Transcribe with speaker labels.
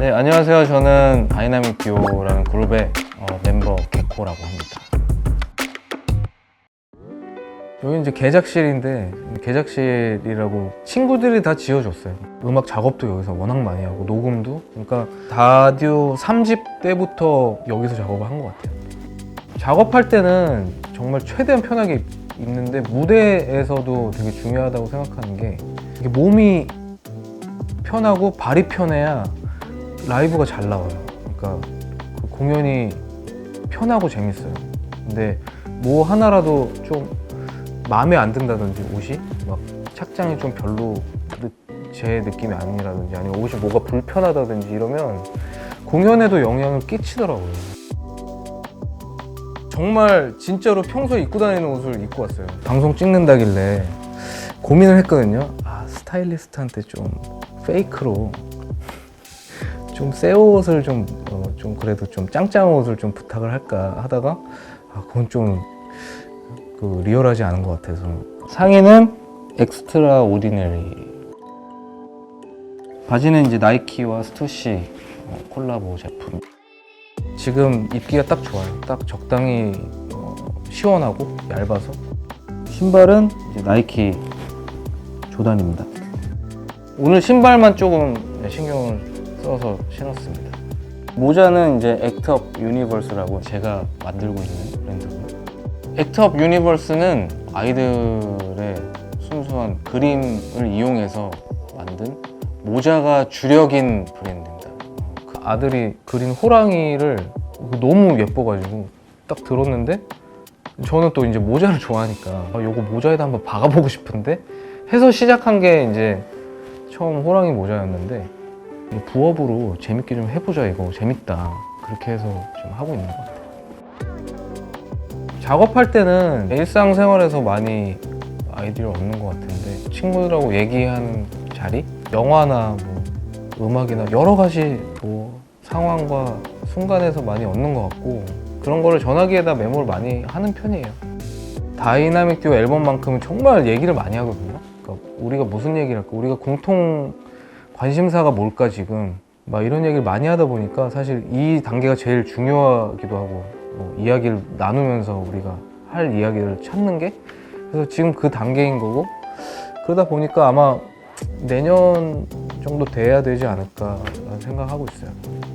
Speaker 1: 네, 안녕하세요. 저는 다이나믹 듀오라는 그룹의 어, 멤버 개코라고 합니다. 여기 이제 개작실인데 개작실이라고 친구들이 다 지어줬어요. 음악 작업도 여기서 워낙 많이 하고 녹음도 그러니까 다듀 3집 때부터 여기서 작업을 한 것 같아요. 작업할 때는 정말 최대한 편하게 입는데 무대에서도 되게 중요하다고 생각하는 게 이게 몸이 편하고 발이 편해야 라이브가 잘 나와요. 그러니까 그 공연이 편하고 재밌어요. 근데 뭐 하나라도 좀 마음에 안 든다든지 옷이 막 착장이 좀 별로 느- 제 느낌이 아니라든지 아니면 옷이 뭐가 불편하다든지 이러면 공연에도 영향을 끼치더라고요. 정말 진짜로 평소에 입고 다니는 옷을 입고 왔어요. 방송 찍는다길래 고민을 했거든요. 아 스타일리스트한테 좀 페이크로 좀 새 옷을 좀, 어, 좀 그래도 좀 짱짱한 옷을 좀 부탁을 할까 하다가 아, 그건 좀 그 리얼하지 않은 것 같아서. 상의는 엑스트라 오디너리. 바지는 이제 나이키와 스투시 어, 콜라보 제품. 지금 입기가 딱 좋아요. 딱 적당히 어, 시원하고 얇아서. 신발은 이제 나이키 조단입니다. 오늘 신발만 조금 네, 신경을 써서 신었습니다. 모자는 이제 액트업 유니버스라고 제가 만들고 있는 브랜드고요. 액트업 유니버스는 아이들의 순수한 그림을 이용해서 만든 모자가 주력인 브랜드입니다. 그 아들이 그린 호랑이를 너무 예뻐가지고 딱 들었는데 저는 또 이제 모자를 좋아하니까 아, 요거 모자에다 한번 박아보고 싶은데 해서 시작한 게 이제 처음 호랑이 모자였는데 이 부업으로 재밌게 좀 해보자 이거 재밌다. 그렇게 해서 지금 하고 있는 것 같아요. 작업할 때는 일상생활에서 많이 아이디어를 얻는 것 같은데 친구들하고 얘기하는 자리? 영화나 뭐 음악이나 여러 가지 뭐 상황과 순간에서 많이 얻는 것 같고 그런 거를 전화기에다 메모를 많이 하는 편이에요. 다이나믹 듀오 앨범만큼은 정말 얘기를 많이 하거든요. 그러니까 우리가 무슨 얘기를 할까? 우리가 공통 관심사가 뭘까 지금 막 이런 얘기를 많이 하다 보니까 사실 이 단계가 제일 중요하기도 하고 뭐 이야기를 나누면서 우리가 할 이야기를 찾는 게 그래서 지금 그 단계인 거고 그러다 보니까 아마 내년 정도 돼야 되지 않을까라는 생각하고 있어요.